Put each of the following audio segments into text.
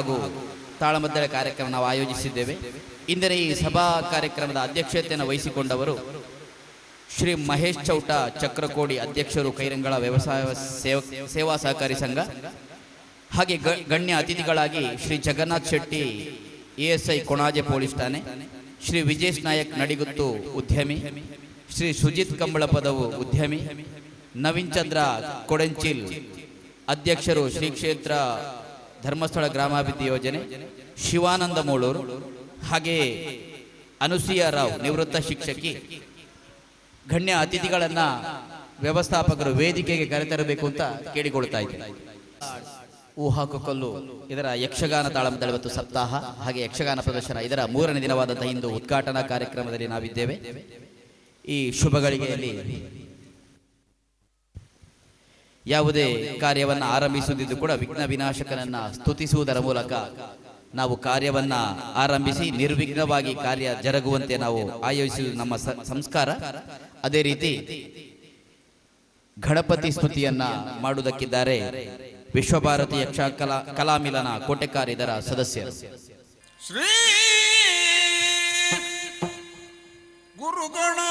ಹಾಗೂ ತಾಳಮದ್ದಳೆ ಕಾರ್ಯಕ್ರಮ ನಾವು ಆಯೋಜಿಸಿದ್ದೇವೆ. ಇಂದಿನ ಈ ಸಭಾ ಕಾರ್ಯಕ್ರಮದ ಅಧ್ಯಕ್ಷತೆಯನ್ನು ವಹಿಸಿಕೊಂಡವರು ಶ್ರೀ ಮಹೇಶ್ ಚೌಟ ಚಕ್ರಕೋಡಿ ಅಧ್ಯಕ್ಷರು ಕೈರಂಗಳ ವ್ಯವಸಾಯ ಸೇವ ಸಹಕಾರಿ ಸಂಘ. ಹಾಗೆ ಗಣ್ಯ ಅತಿಥಿಗಳಾಗಿ ಶ್ರೀ ಜಗನ್ನಾಥ್ ಶೆಟ್ಟಿ ಎಎಸ್ಐ ಕೊಣಾಜೆ ಪೊಲೀಸ್ ಠಾಣೆ, ಶ್ರೀ ವಿಜೇಶ್ ನಾಯಕ್ ನಡಿಗುತ್ತು ಉದ್ಯಮಿ, ಶ್ರೀ ಸುಜಿತ್ ಕಂಬಳಪದವು ಉದ್ಯಮಿ, ನವೀನ್ ಚಂದ್ರ ಕೊಡೆಂಚಿಲ್ ಅಧ್ಯಕ್ಷರು ಶ್ರೀ ಕ್ಷೇತ್ರ ಧರ್ಮಸ್ಥಳ ಗ್ರಾಮಾಭಿವೃದ್ಧಿ ಯೋಜನೆ ಶಿವಾನಂದ ಮೂಳೂರು ಹಾಗೆಯೇ ಅನುಸೂಯ ರಾವ್ ನಿವೃತ್ತ ಶಿಕ್ಷಕಿ, ಗಣ್ಯ ಅತಿಥಿಗಳನ್ನ ವ್ಯವಸ್ಥಾಪಕರು ವೇದಿಕೆಗೆ ಕರೆತರಬೇಕು ಅಂತ ಕೇಳಿಕೊಳ್ತಾ ಇದ್ದಾರೆ ಕಲ್ಲು, ಇದರ ಯಕ್ಷಗಾನ ತಾಳಮದ್ದಳೆ ಇವತ್ತು ಸಪ್ತಾಹ, ಹಾಗೆ ಯಕ್ಷಗಾನ ಪ್ರದರ್ಶನ ಇದರ ಮೂರನೇ ದಿನವಾದಂತಹ ಇಂದು ಉದ್ಘಾಟನಾ ಕಾರ್ಯಕ್ರಮದಲ್ಲಿ ನಾವಿದ್ದೇವೆ. ಈ ಶುಭ ಗಳಿಗೆಯಲ್ಲಿ ಯಾವುದೇ ಕಾರ್ಯವನ್ನ ಆರಂಭಿಸುತ್ತಿದ್ದು ಕೂಡ ವಿಘ್ನ ವಿನಾಶಕನನ್ನ ಸ್ತುತಿಸುವುದರ ಮೂಲಕ ನಾವು ಕಾರ್ಯವನ್ನ ಆರಂಭಿಸಿ ನಿರ್ವಿಘ್ನವಾಗಿ ಕಾರ್ಯ ಜರುಗುವಂತೆ ನಾವು ಆಯೋಜಿಸುವುದು ನಮ್ಮ ಸಂಸ್ಕಾರ. ಅದೇ ರೀತಿ ಗಣಪತಿ ಸ್ತುತಿಯನ್ನ ಮಾಡುವುದಕ್ಕಿದ್ದಾರೆ ವಿಶ್ವಭಾರತಿ ಯಕ್ಷ ಕಲಾ, ಕಲಾಮಿಲನ ಕೋಟೆಕಾರಿದರ ಸದಸ್ಯ ಶ್ರೀ ಗುರುಗಣಾಧಿಪನಯೇ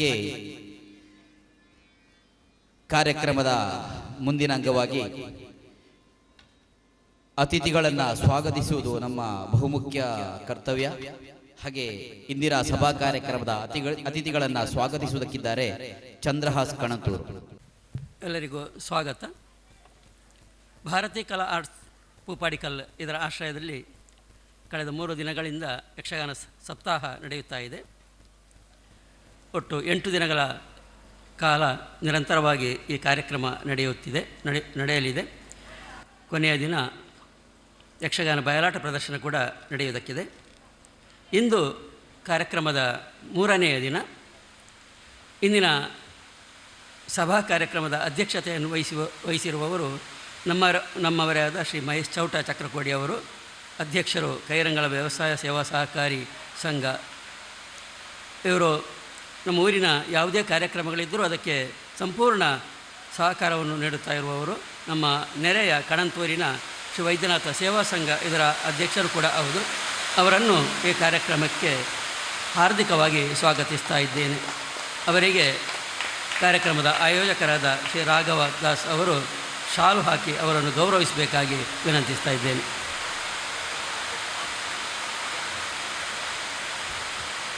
ಹಾಗೆ ಕಾರ್ಯಕ್ರಮದ ಮುಂದಿನ ಅಂಗವಾಗಿ ಅತಿಥಿಗಳನ್ನ ಸ್ವಾಗತಿಸುವುದು ನಮ್ಮ ಬಹುಮುಖ್ಯ ಕರ್ತವ್ಯ. ಹಾಗೆ ಇಂದಿರಾ ಸಭಾ ಕಾರ್ಯಕ್ರಮದ ಅತಿಥಿಗಳನ್ನು ಸ್ವಾಗತಿಸುವುದಕ್ಕಿದ್ದಾರೆ ಚಂದ್ರಹಾಸ್ ಕಣತೂರು ಎಲ್ಲರಿಗೂ ಸ್ವಾಗತ. ಭಾರತೀಯ ಕಲಾ ಆರ್ಟ್ಸ್ ಪೂಪಾಡಿಕಲ್ ಇದರ ಆಶ್ರಯದಲ್ಲಿ ಕಳೆದ ಮೂರು ದಿನಗಳಿಂದ ಯಕ್ಷಗಾನ ಸಪ್ತಾಹ ನಡೆಯುತ್ತಾ ಇದೆ. ಒಟ್ಟು ಎಂಟು ದಿನಗಳ ಕಾಲ ನಿರಂತರವಾಗಿ ಈ ಕಾರ್ಯಕ್ರಮ ನಡೆಯುತ್ತಿದೆ, ನಡೆ, ನಡೆಯಲಿದೆ. ಕೊನೆಯ ದಿನ ಯಕ್ಷಗಾನ ಬಯಲಾಟ ಪ್ರದರ್ಶನ ಕೂಡ ನಡೆಯುವುದಕ್ಕಿದೆ. ಇಂದು ಕಾರ್ಯಕ್ರಮದ ಮೂರನೆಯ ದಿನ. ಇಂದಿನ ಸಭಾ ಕಾರ್ಯಕ್ರಮದ ಅಧ್ಯಕ್ಷತೆಯನ್ನು ವಹಿಸುವ, ವಹಿಸಿರುವವರು ನಮ್ಮ ನಮ್ಮವರೇ ಆದ ಶ್ರೀ ಮಹೇಶ್ ಚೌಟ ಚಕ್ರಕೋಡಿ ಅವರು, ಅಧ್ಯಕ್ಷರು ಕೈರಂಗಳ ವ್ಯವಸಾಯ ಸೇವಾ ಸಹಕಾರಿ ಸಂಘ, ಇವರು ನಮ್ಮ ಊರಿನ ಯಾವುದೇ ಕಾರ್ಯಕ್ರಮಗಳಿದ್ದರೂ ಅದಕ್ಕೆ ಸಂಪೂರ್ಣ ಸಹಕಾರವನ್ನು ನೀಡುತ್ತಾ ಇರುವವರು ನಮ್ಮ ನೆರೆಯ ಕಣಂತೂರಿನ ಶ್ರೀ ವೈದ್ಯನಾಥ ಸೇವಾ ಸಂಘ ಇದರ ಅಧ್ಯಕ್ಷರು ಕೂಡ ಹೌದು. ಅವರನ್ನು ಈ ಕಾರ್ಯಕ್ರಮಕ್ಕೆ ಹಾರ್ದಿಕವಾಗಿ ಸ್ವಾಗತಿಸ್ತಾ ಇದ್ದೇನೆ. ಅವರಿಗೆ ಕಾರ್ಯಕ್ರಮದ ಆಯೋಜಕರಾದ ಶ್ರೀ ರಾಘವ ದಾಸ್ ಅವರು ಶಾಲು ಹಾಕಿ ಅವರನ್ನು ಗೌರವಿಸಬೇಕಾಗಿ ವಿನಂತಿಸ್ತಾ ಇದ್ದೇನೆ.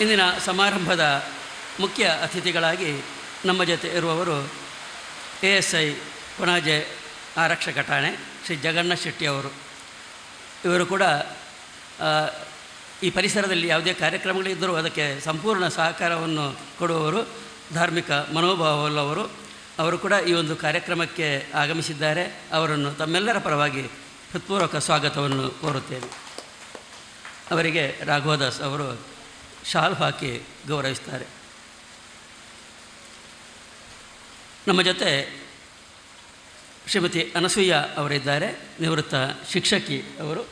ಇಂದಿನ ಸಮಾರಂಭದ ಮುಖ್ಯ ಅತಿಥಿಗಳಾಗಿ ನಮ್ಮ ಜೊತೆ ಇರುವವರು ಎ ಎಸ್ ಐ ಕೊಣಾಜೆ ಆರಕ್ಷಕ ಠಾಣೆ ಶ್ರೀ ಜಗನ್ನಾಥ್ ಶೆಟ್ಟಿ ಅವರು. ಇವರು ಕೂಡ ಈ ಪರಿಸರದಲ್ಲಿ ಯಾವುದೇ ಕಾರ್ಯಕ್ರಮಗಳಿದ್ದರೂ ಅದಕ್ಕೆ ಸಂಪೂರ್ಣ ಸಹಕಾರವನ್ನು ಕೊಡುವವರು ಧಾರ್ಮಿಕ ಮನೋಭಾವವುಳ್ಳವರು. ಅವರು ಕೂಡ ಈ ಒಂದು ಕಾರ್ಯಕ್ರಮಕ್ಕೆ ಆಗಮಿಸಿದ್ದಾರೆ. ಅವರನ್ನು ತಮ್ಮೆಲ್ಲರ ಪರವಾಗಿ ಹೃತ್ಪೂರ್ವಕ ಸ್ವಾಗತವನ್ನು ಕೋರುತ್ತೇನೆ. ಅವರಿಗೆ ರಾಘವದಾಸ್ ಅವರು ಶಾಲ್ ಹಾಕಿ ಗೌರವಿಸ್ತಾರೆ. ನಮ್ಮ ಜೊತೆ ಶ್ರೀಮತಿ ಅನಸೂಯ ಅವರಿದ್ದಾರೆ, ನಿವೃತ್ತ ಶಿಕ್ಷಕಿ ಅವರು.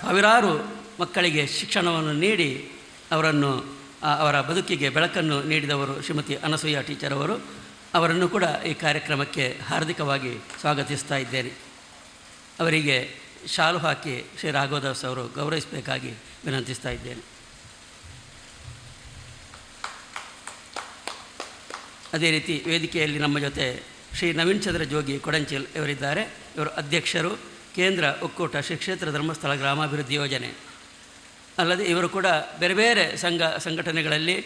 ಸಾವಿರಾರು ಮಕ್ಕಳಿಗೆ ಶಿಕ್ಷಣವನ್ನು ನೀಡಿ ಅವರನ್ನು ಅವರ ಬದುಕಿಗೆ ಬೆಳಕನ್ನು ನೀಡಿದವರು ಶ್ರೀಮತಿ ಅನಸೂಯ ಟೀಚರ್ ಅವರು. ಅವರನ್ನು ಕೂಡ ಈ ಕಾರ್ಯಕ್ರಮಕ್ಕೆ ಹಾರ್ದಿಕವಾಗಿ ಸ್ವಾಗತಿಸ್ತಾ ಇದ್ದೇನೆ. ಅವರಿಗೆ ಶಾಲು ಹಾಕಿ ಶ್ರೀ ರಾಘವದಾಸ್ ಅವರು ಗೌರವಿಸಬೇಕಾಗಿ ವಿನಂತಿಸ್ತಾ ಇದ್ದೇನೆ. ಅದೇ ರೀತಿ ವೇದಿಕೆಯಲ್ಲಿ ನಮ್ಮ ಜೊತೆ ಶ್ರೀ ನವೀನ್ ಚಂದ್ರ ಜೋಗಿ ಕೊಡಂಚಿಲ್ ಇವರಿದ್ದಾರೆ ಇವರು ಅಧ್ಯಕ್ಷರು ಕೇಂದ್ರ ಒಕ್ಕೂಟ ಶ್ರೀ ಕ್ಷೇತ್ರ ಧರ್ಮಸ್ಥಳ ಗ್ರಾಮಾಭಿವೃದ್ಧಿ ಯೋಜನೆ. ಅಲ್ಲದೆ ಇವರು ಕೂಡ ಬೇರೆ ಬೇರೆ ಸಂಘ, ಸಂಘಟನೆಗಳಲ್ಲಿ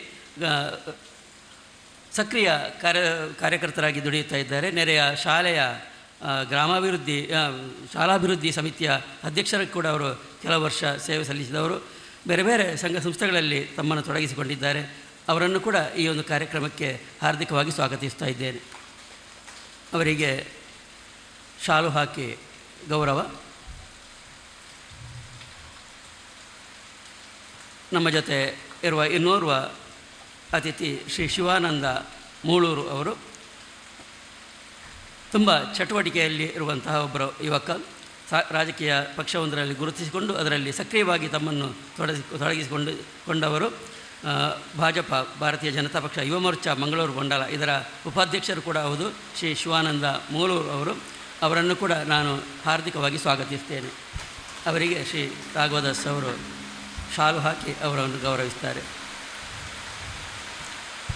ಸಕ್ರಿಯ ಕಾರ್ಯ, ಕಾರ್ಯಕರ್ತರಾಗಿ ದುಡಿಯುತ್ತಾ ಇದ್ದಾರೆ. ನೆರೆಯ ಶಾಲೆಯ ಗ್ರಾಮಾಭಿವೃದ್ಧಿ ಶಾಲಾಭಿವೃದ್ಧಿ ಸಮಿತಿಯ ಅಧ್ಯಕ್ಷರ ಕೂಡ ಅವರು ಕೆಲವು ವರ್ಷ ಸೇವೆ ಸಲ್ಲಿಸಿದವರು. ಬೇರೆ ಬೇರೆ ಸಂಘ ಸಂಸ್ಥೆಗಳಲ್ಲಿ ತಮ್ಮನ್ನು ತೊಡಗಿಸಿಕೊಂಡಿದ್ದಾರೆ. ಅವರನ್ನು ಕೂಡ ಈ ಒಂದು ಕಾರ್ಯಕ್ರಮಕ್ಕೆ ಹಾರ್ದಿಕವಾಗಿ ಸ್ವಾಗತಿಸ್ತಾ ಇದ್ದೇನೆ. ಅವರಿಗೆ ಶಾಲು ಹಾಕಿ ಗೌರವ. ನಮ್ಮ ಜೊತೆ ಇರುವ ಇನ್ನೋರ್ವ ಅತಿಥಿ ಶ್ರೀ ಶಿವಾನಂದ ಮೂಳೂರು ಅವರು. ತುಂಬ ಚಟುವಟಿಕೆಯಲ್ಲಿ ಇರುವಂತಹ ಒಬ್ಬರು ಯುವಕ. ರಾಜಕೀಯ ಪಕ್ಷವೊಂದರಲ್ಲಿ ಗುರುತಿಸಿಕೊಂಡು ಅದರಲ್ಲಿ ಸಕ್ರಿಯವಾಗಿ ತಮ್ಮನ್ನು ತೊಡಗಿಸಿ, ತೊಡಗಿಸಿಕೊಂಡು, ಕೊಂಡವರು. ಭಾಜಪ, ಭಾರತೀಯ ಜನತಾ ಪಕ್ಷ, ಯುವ ಮೋರ್ಚಾ, ಮಂಗಳೂರು ಮಂಡಲ ಇದರ ಉಪಾಧ್ಯಕ್ಷರು ಕೂಡ ಹೌದು. ಶ್ರೀ ಶಿವಾನಂದ ಮೂಲೂರು ಅವರು. ಅವರನ್ನು ಕೂಡ ನಾನು ಹಾರ್ದಿಕವಾಗಿ ಸ್ವಾಗತಿಸ್ತೇನೆ. ಅವರಿಗೆ ಶ್ರೀ ರಾಘವದಾಸ್ ಅವರು ಶಾಲು ಹಾಕಿ ಅವರನ್ನು ಗೌರವಿಸ್ತಾರೆ.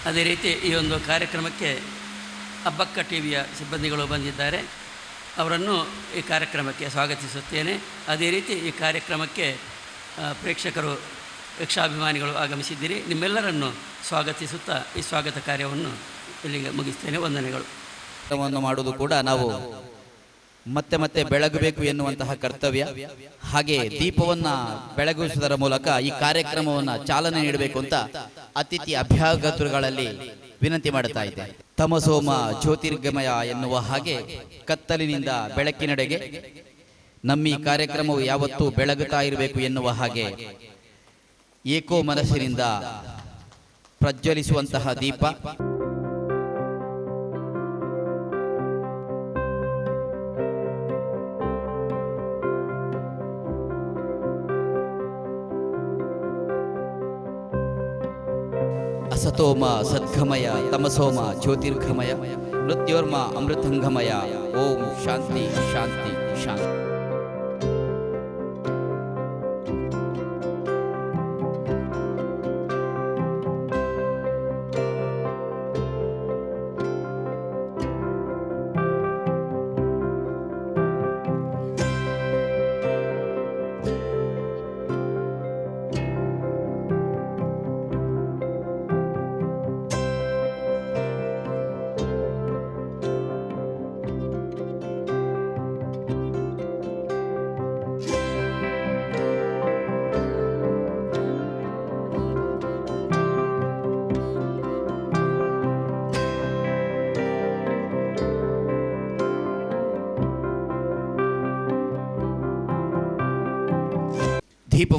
ಅದೇ ರೀತಿ ಈ ಒಂದು ಕಾರ್ಯಕ್ರಮಕ್ಕೆ ಅಬ್ಬಕ್ಕ ಟಿ ವಿಯ ಸಿಬ್ಬಂದಿಗಳು ಬಂದಿದ್ದಾರೆ. ಅವರನ್ನು ಈ ಕಾರ್ಯಕ್ರಮಕ್ಕೆ ಸ್ವಾಗತಿಸುತ್ತೇನೆ. ಅದೇ ರೀತಿ ಈ ಕಾರ್ಯಕ್ರಮಕ್ಕೆ ಪ್ರೇಕ್ಷಕರು ಯಕ್ಷಾಭಿಮಾನಿಗಳು ಆಗಮಿಸಿದ್ದೀರಿ. ನಿಮ್ಮೆಲ್ಲರನ್ನು ಸ್ವಾಗತಿಸುತ್ತಾ ಈ ಸ್ವಾಗತ ಕಾರ್ಯವನ್ನು ಇಲ್ಲಿಗೆ ಮುಗಿಸ್ತೇನೆ. ವಂದನೆಗಳು. ಮಾಡುವುದು ಕೂಡ ನಾವು ಮತ್ತೆ ಮತ್ತೆ ಬೆಳಗಬೇಕು ಎನ್ನುವಂತಹ ಕರ್ತವ್ಯ. ಹಾಗೆ ದೀಪವನ್ನ ಬೆಳಗಿಸುವುದರ ಮೂಲಕ ಈ ಕಾರ್ಯಕ್ರಮವನ್ನ ಚಾಲನೆ ನೀಡಬೇಕು ಅಂತ ಅತಿಥಿ ಅಭ್ಯಾಗತರುಗಳಲ್ಲಿ ವಿನಂತಿ ಮಾಡುತ್ತಾ ಇದ್ದೆ ತಮಸೋಮ ಜ್ಯೋತಿರ್ಗಮಯ ಎನ್ನುವ ಹಾಗೆ ಕತ್ತಲಿನಿಂದ ಬೆಳಕಿನೆಡೆಗೆ ನಮ್ಮ ಈ ಕಾರ್ಯಕ್ರಮವು ಯಾವತ್ತೂ ಬೆಳಗುತ್ತಾ ಇರಬೇಕು ಎನ್ನುವ ಹಾಗೆ ಏಕೋ ಮನಸ್ಸಿನಿಂದ ಪ್ರಜ್ವಲಿಸುವಂತಹ ದೀಪ. ಅಸತೋಮ ಸದ್ಗಮಯ ತಮಸೋಮ ಜ್ಯೋತಿರ್ಘಮಯ ಮೃತ್ಯೋರ್ಮ ಅಮೃತಂಗಮಯ ಓಂ ಶಾಂತಿ ಶಾಂತಿ ಶಾಂತಿ.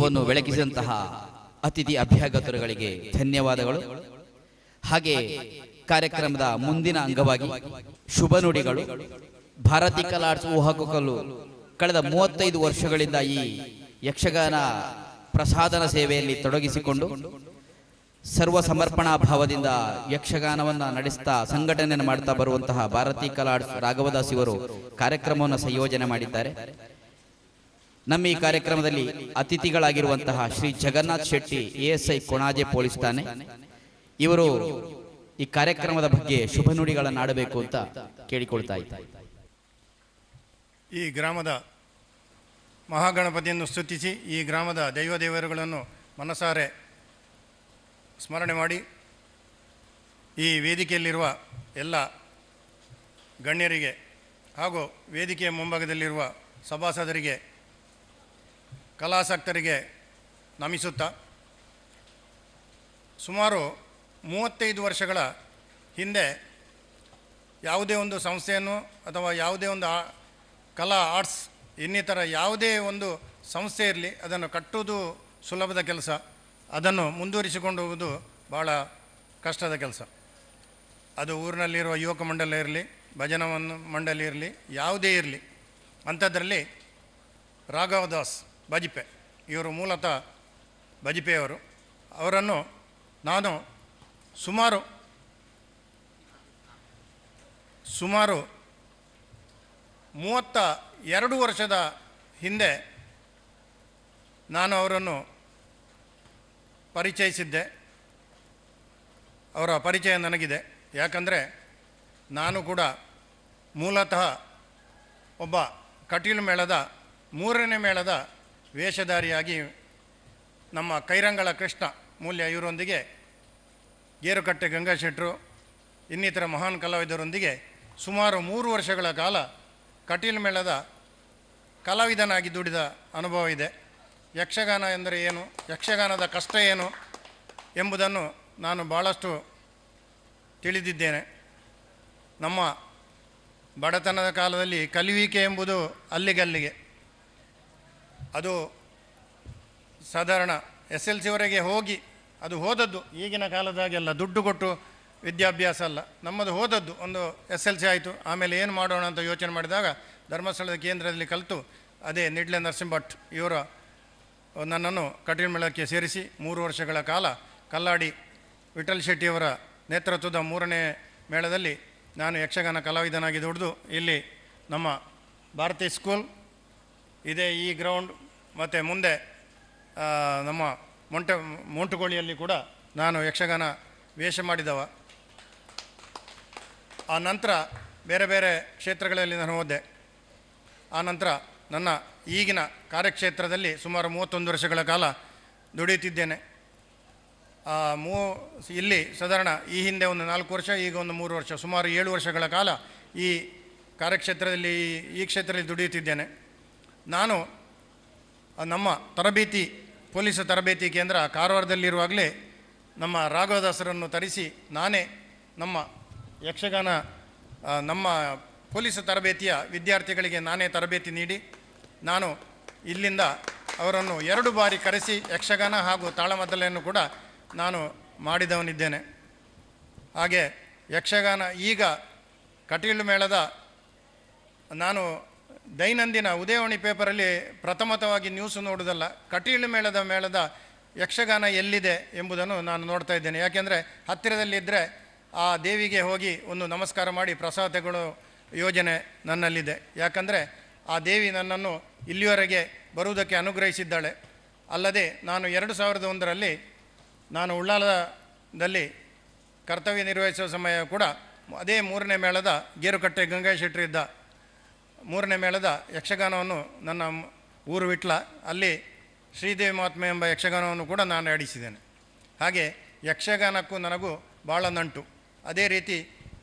ದೀಪವನ್ನು ಬೆಳಗಿಸಿದಂತಹ ಅತಿಥಿ ಅಭ್ಯಾಗತರುಗಳಿಗೆ ಧನ್ಯವಾದಗಳು. ಹಾಗೆ ಕಾರ್ಯಕ್ರಮದ ಮುಂದಿನ ಅಂಗವಾಗಿ ಶುಭ ನುಡಿಗಳು. ಭಾರತಿ ಕಲಾರ್ಟ್ಸ್ ಊಹಾಕುಕಲ್ಲು ಕಳೆದ ಮೂವತ್ತೈದು ವರ್ಷಗಳಿಂದ ಈ ಯಕ್ಷಗಾನ ಪ್ರಸಾದನ ಸೇವೆಯಲ್ಲಿ ತೊಡಗಿಸಿಕೊಂಡು ಸರ್ವ ಸಮರ್ಪಣಾ ಭಾವದಿಂದ ಯಕ್ಷಗಾನವನ್ನು ನಡೆಸ್ತಾ ಸಂಘಟನೆಯನ್ನು ಮಾಡ್ತಾ ಬರುವಂತಹ ಭಾರತಿ ಕಲಾರ್ಟ್ಸ್ ರಾಘವದಾಸ್ ಇವರು ಕಾರ್ಯಕ್ರಮವನ್ನು ಸಂಯೋಜನೆ ಮಾಡಿದ್ದಾರೆ. ನಮ್ಮ ಈ ಕಾರ್ಯಕ್ರಮದಲ್ಲಿ ಅತಿಥಿಗಳಾಗಿರುವಂತಹ ಶ್ರೀ ಜಗನ್ನಾಥ್ ಶೆಟ್ಟಿ ಎಎಸ್ಐ ಕೊಣಾಜೆ ಪೊಲೀಸ್ ಠಾಣೆ. ಇವರು ಈ ಕಾರ್ಯಕ್ರಮದ ಬಗ್ಗೆ ಶುಭ ನುಡಿಗಳನ್ನು ಆಡಬೇಕು ಅಂತ ಕೇಳಿಕೊಳ್ತಾ ಇದ್ದಾರೆ. ಈ ಗ್ರಾಮದ ಮಹಾಗಣಪತಿಯನ್ನು ಸ್ತುತಿಸಿ ಈ ಗ್ರಾಮದ ದೈವ ದೇವರುಗಳನ್ನು ಮನಸಾರೆ ಸ್ಮರಣೆ ಮಾಡಿ ಈ ವೇದಿಕೆಯಲ್ಲಿರುವ ಎಲ್ಲ ಗಣ್ಯರಿಗೆ ಹಾಗೂ ವೇದಿಕೆಯ ಮುಂಭಾಗದಲ್ಲಿರುವ ಸಭಾಸದರಿಗೆ ಕಲಾಸಕ್ತರಿಗೆ ನಮಿಸುತ್ತಾ ಸುಮಾರು ಮೂವತ್ತೈದು ವರ್ಷಗಳ ಹಿಂದೆ ಯಾವುದೇ ಒಂದು ಸಂಸ್ಥೆಯನ್ನು ಅಥವಾ ಯಾವುದೇ ಒಂದು ಕಲಾ ಆರ್ಟ್ಸ್ ಇನ್ನಿತರ ಯಾವುದೇ ಒಂದು ಸಂಸ್ಥೆ ಇರಲಿ, ಅದನ್ನು ಕಟ್ಟುವುದು ಸುಲಭದ ಕೆಲಸ. ಅದನ್ನು ಮುಂದುವರಿಸಿಕೊಂಡು ಹೋಗುವುದು ಭಾಳ ಕಷ್ಟದ ಕೆಲಸ. ಅದು ಊರಿನಲ್ಲಿರುವ ಯುವಕ ಮಂಡಲ ಇರಲಿ ಭಜನವನ್ನು ಮಂಡಳಿ ಇರಲಿ, ಯಾವುದೇ ಇರಲಿ, ಅಂಥದ್ರಲ್ಲಿ ರಾಘವ ದಾಸ್ ಬಜಿಪೆ. ಇವರು ಮೂಲತಃ ಬಜಿಪೆಯವರು. ಅವರನ್ನು ನಾನು ಸುಮಾರು ಸುಮಾರು ಮೂವತ್ತ ಎರಡು ವರ್ಷದ ಹಿಂದೆ ನಾನು ಅವರನ್ನು ಪರಿಚಯಿಸಿದ್ದೆ. ಅವರ ಪರಿಚಯ ನನಗಿದೆ. ಯಾಕಂದರೆ ನಾನು ಕೂಡ ಮೂಲತಃ ಒಬ್ಬ ಕಟೀಲು ಮೇಳದ ಮೂರನೇ ಮೇಳದ ವೇಷಧಾರಿಯಾಗಿ ನಮ್ಮ ಕೈರಂಗಳ ಕೃಷ್ಣ ಮೂಲ್ಯ ಇವರೊಂದಿಗೆ ಗೇರುಕಟ್ಟೆ ಗಂಗಾಶೆಟ್ಟರು ಇನ್ನಿತರ ಮಹಾನ್ ಕಲಾವಿದರೊಂದಿಗೆ ಸುಮಾರು ಮೂರು ವರ್ಷಗಳ ಕಾಲ ಕಟೀಲ್ ಮೇಳದ ಕಲಾವಿದನಾಗಿ ದುಡಿದ ಅನುಭವ ಇದೆ. ಯಕ್ಷಗಾನ ಎಂದರೆ ಏನು, ಯಕ್ಷಗಾನದ ಕಷ್ಟ ಏನು ಎಂಬುದನ್ನು ನಾನು ಭಾಳಷ್ಟು ತಿಳಿದಿದ್ದೇನೆ. ನಮ್ಮ ಬಡತನದ ಕಾಲದಲ್ಲಿ ಕಲಿಯುವಿಕೆ ಎಂಬುದು ಅಲ್ಲಿಗಲ್ಲಿಗೆ. ಅದು ಸಾಧಾರಣ ಎಸ್ ಎಲ್ ಸಿವರೆಗೆ ಹೋಗಿ ಅದು ಹೋದದ್ದು, ಈಗಿನ ಕಾಲದಾಗೆಲ್ಲ ದುಡ್ಡು ಕೊಟ್ಟು ವಿದ್ಯಾಭ್ಯಾಸ ಅಲ್ಲ. ನಮ್ಮದು ಹೋದದ್ದು, ಒಂದು ಎಸ್ ಎಲ್ ಸಿ ಆಯಿತು, ಆಮೇಲೆ ಏನು ಮಾಡೋಣ ಅಂತ ಯೋಚನೆ ಮಾಡಿದಾಗ ಧರ್ಮಸ್ಥಳದ ಕೇಂದ್ರದಲ್ಲಿ ಕಲಿತು, ಅದೇ ನಿಡ್ಲೆ ನರಸಿಂಹಭಟ್ ಇವರ ನನ್ನನ್ನು ಕಟೀಲು ಮೇಳಕ್ಕೆ ಸೇರಿಸಿ ಮೂರು ವರ್ಷಗಳ ಕಾಲ ಕಲ್ಲಾಡಿ ವಿಠಲ್ ಶೆಟ್ಟಿಯವರ ನೇತೃತ್ವದ ಮೂರನೇ ಮೇಳದಲ್ಲಿ ನಾನು ಯಕ್ಷಗಾನ ಕಲಾವಿದನಾಗಿ ದುಡಿದು ಇಲ್ಲಿ ನಮ್ಮ ಭಾರತಿ ಸ್ಕೂಲ್ ಇದೇ ಈ ಗ್ರೌಂಡ್ ಮತ್ತು ಮುಂದೆ ನಮ್ಮ ಮೊಂಟೆ, ಮೋಂಟುಗೋಳಿಯಲ್ಲಿ ಕೂಡ ನಾನು ಯಕ್ಷಗಾನ ವೇಷ ಮಾಡಿದವ. ಆ ನಂತರ ಬೇರೆ ಬೇರೆ ಕ್ಷೇತ್ರಗಳಲ್ಲಿ ನಾನು ಹೋದೆ. ಆ ನಂತರ ನನ್ನ ಈಗಿನ ಕಾರ್ಯಕ್ಷೇತ್ರದಲ್ಲಿ ಸುಮಾರು ಮೂವತ್ತೊಂದು ವರ್ಷಗಳ ಕಾಲ ದುಡಿಯುತ್ತಿದ್ದೇನೆ. ಮೂ, ಇಲ್ಲಿ ಸಾಧಾರಣ ಈ ಹಿಂದೆ ಒಂದು ನಾಲ್ಕು ವರ್ಷ, ಈಗ ಒಂದು ಮೂರು ವರ್ಷ, ಸುಮಾರು ಏಳು ವರ್ಷಗಳ ಕಾಲ ಈ ಕಾರ್ಯಕ್ಷೇತ್ರದಲ್ಲಿ ಈ ಕ್ಷೇತ್ರದಲ್ಲಿ ದುಡಿಯುತ್ತಿದ್ದೇನೆ. ನಾನು ನಮ್ಮ ತರಬೇತಿ, ಪೊಲೀಸ್ ತರಬೇತಿ ಕೇಂದ್ರ ಕಾರವಾರದಲ್ಲಿರುವಾಗಲೇ ನಮ್ಮ ರಾಘವದಾಸರನ್ನು ತರಿಸಿ ನಾನೇ ನಮ್ಮ ಯಕ್ಷಗಾನ ನಮ್ಮ ಪೊಲೀಸ್ ತರಬೇತಿಯ ವಿದ್ಯಾರ್ಥಿಗಳಿಗೆ ನಾನೇ ತರಬೇತಿ ನೀಡಿ ನಾನು ಇಲ್ಲಿಂದ ಅವರನ್ನು ಎರಡು ಬಾರಿ ಕರೆಸಿ ಯಕ್ಷಗಾನ ಹಾಗೂ ತಾಳಮದ್ದಲೆಯನ್ನು ಕೂಡ ನಾನು ಮಾಡಿದವನಿದ್ದೇನೆ. ಹಾಗೆ ಯಕ್ಷಗಾನ ಈಗ ಕಟೀಲು ಮೇಳದ ನಾನು ದೈನಂದಿನ ಉದಯವಾಣಿ ಪೇಪರಲ್ಲಿ ಪ್ರಥಮತವಾಗಿ ನ್ಯೂಸ್ ನೋಡೋದಲ್ಲ ಕಟೀಲು ಮೇಳದ ಮೇಳದ ಯಕ್ಷಗಾನ ಎಲ್ಲಿದೆ ಎಂಬುದನ್ನು ನಾನು ನೋಡ್ತಾ ಇದ್ದೇನೆ. ಯಾಕೆಂದರೆ ಹತ್ತಿರದಲ್ಲಿದ್ದರೆ ಆ ದೇವಿಗೆ ಹೋಗಿ ಒಂದು ನಮಸ್ಕಾರ ಮಾಡಿ ಪ್ರಸಾದಗಳು ಯೋಜನೆ ನನ್ನಲ್ಲಿದೆ. ಯಾಕಂದರೆ ಆ ದೇವಿ ನನ್ನನ್ನು ಇಲ್ಲಿಯವರೆಗೆ ಬರುವುದಕ್ಕೆ ಅನುಗ್ರಹಿಸಿದ್ದಾಳೆ. ಅಲ್ಲದೆ ನಾನು ಎರಡು ಸಾವಿರದ ಒಂದರಲ್ಲಿ ನಾನು ಉಳ್ಳಾಲದಲ್ಲಿ ಕರ್ತವ್ಯ ನಿರ್ವಹಿಸುವ ಸಮಯ ಕೂಡ ಅದೇ ಮೂರನೇ ಮೇಳದ ಗೇರುಕಟ್ಟೆ ಗಂಗಾ ಶೆಟ್ಟಿ ಇದ್ದ ಮೂರನೇ ಮೇಳದ ಯಕ್ಷಗಾನವನ್ನು ನನ್ನ ಊರು ವಿಟ್ಲ, ಅಲ್ಲಿ ಶ್ರೀದೇವಿ ಮಹಾತ್ಮೆ ಎಂಬ ಯಕ್ಷಗಾನವನ್ನು ಕೂಡ ನಾನು ಆಡಿಸಿದ್ದೇನೆ. ಹಾಗೆ ಯಕ್ಷಗಾನಕ್ಕೂ ನನಗೂ ಭಾಳ ನಂಟು. ಅದೇ ರೀತಿ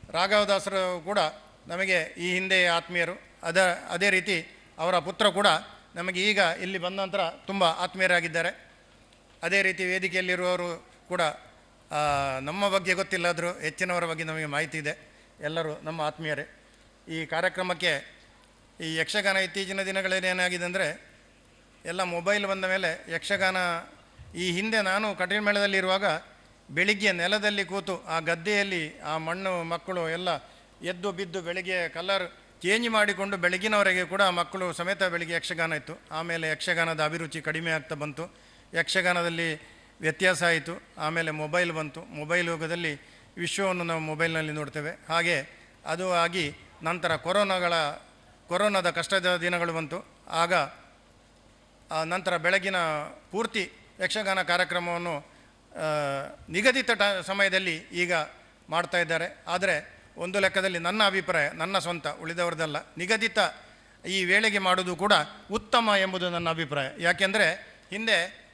ರಾಘವದಾಸರು ಕೂಡ ನಮಗೆ ಈ ಹಿಂದೆ ಆತ್ಮೀಯರು, ಅದ, ಅದೇ ರೀತಿ ಅವರ ಪುತ್ರ ಕೂಡ ನಮಗೆ ಈಗ ಇಲ್ಲಿ ಬಂದ ನಂತರ ತುಂಬ ಆತ್ಮೀಯರಾಗಿದ್ದಾರೆ. ಅದೇ ರೀತಿ ವೇದಿಕೆಯಲ್ಲಿರುವವರು ಕೂಡ ನಮ್ಮ ಬಗ್ಗೆ ಗೊತ್ತಿಲ್ಲಾದರೂ ಹೆಚ್ಚಿನವರ ಬಗ್ಗೆ ನಮಗೆ ಮಾಹಿತಿ ಇದೆ. ಎಲ್ಲರೂ ನಮ್ಮ ಆತ್ಮೀಯರೇ. ಈ ಕಾರ್ಯಕ್ರಮಕ್ಕೆ ಈ ಯಕ್ಷಗಾನ ಇತ್ತೀಚಿನ ದಿನಗಳಲ್ಲಿ ಏನಾಗಿದೆ ಅಂದರೆ, ಎಲ್ಲ ಮೊಬೈಲ್ ಬಂದ ಮೇಲೆ ಯಕ್ಷಗಾನ ಈ ಹಿಂದೆ ನಾನು ಕಠಿಣ ಮೇಳದಲ್ಲಿರುವಾಗ ಬೆಳಿಗ್ಗೆ ನೆಲದಲ್ಲಿ ಕೂತು ಆ ಗದ್ದೆಯಲ್ಲಿ ಆ ಮಣ್ಣು, ಮಕ್ಕಳು ಎಲ್ಲ ಎದ್ದು ಬಿದ್ದು ಬೆಳಿಗ್ಗೆ ಕಲರ್ ಚೇಂಜ್ ಮಾಡಿಕೊಂಡು ಬೆಳಗಿನವರೆಗೆ ಕೂಡ ಮಕ್ಕಳು ಸಮೇತ ಬೆಳಿಗ್ಗೆ ಯಕ್ಷಗಾನ ಇತ್ತು. ಆಮೇಲೆ ಯಕ್ಷಗಾನದ ಅಭಿರುಚಿ ಕಡಿಮೆ ಆಗ್ತಾ ಬಂತು. ಯಕ್ಷಗಾನದಲ್ಲಿ ವ್ಯತ್ಯಾಸ ಆಯಿತು. ಆಮೇಲೆ ಮೊಬೈಲ್ ಬಂತು. ಮೊಬೈಲ್ ಯುಗದಲ್ಲಿ ವಿಶ್ವವನ್ನು ನಾವು ಮೊಬೈಲ್ನಲ್ಲಿ ನೋಡ್ತೇವೆ. ಹಾಗೆ ಅದು ಆಗಿ ನಂತರ ಕೊರೋನಾಗಳ ಕೊರೋನಾದ ಕಷ್ಟದ ದಿನಗಳು ಬಂತು. ಆಗ ನಂತರ ಬೆಳಗಿನ ಪೂರ್ತಿ ಯಕ್ಷಗಾನ ಕಾರ್ಯಕ್ರಮವನ್ನು ನಿಗದಿತ ಟ, ಸಮಯದಲ್ಲಿ ಈಗ ಮಾಡ್ತಾ ಇದ್ದಾರೆ. ಆದರೆ, ಒಂದು ಲೆಕ್ಕದಲ್ಲಿ ನನ್ನ ಅಭಿಪ್ರಾಯ, ನನ್ನ ಸ್ವಂತ ಉಳಿದವರದಲ್ಲ ನಿಗದಿತ ಈ ವೇಳೆಗೆ ಮಾಡುವುದು ಕೂಡ ಉತ್ತಮ ಎಂಬುದು ನನ್ನ ಅಭಿಪ್ರಾಯ. ಯಾಕೆಂದರೆ, ಹಿಂದೆ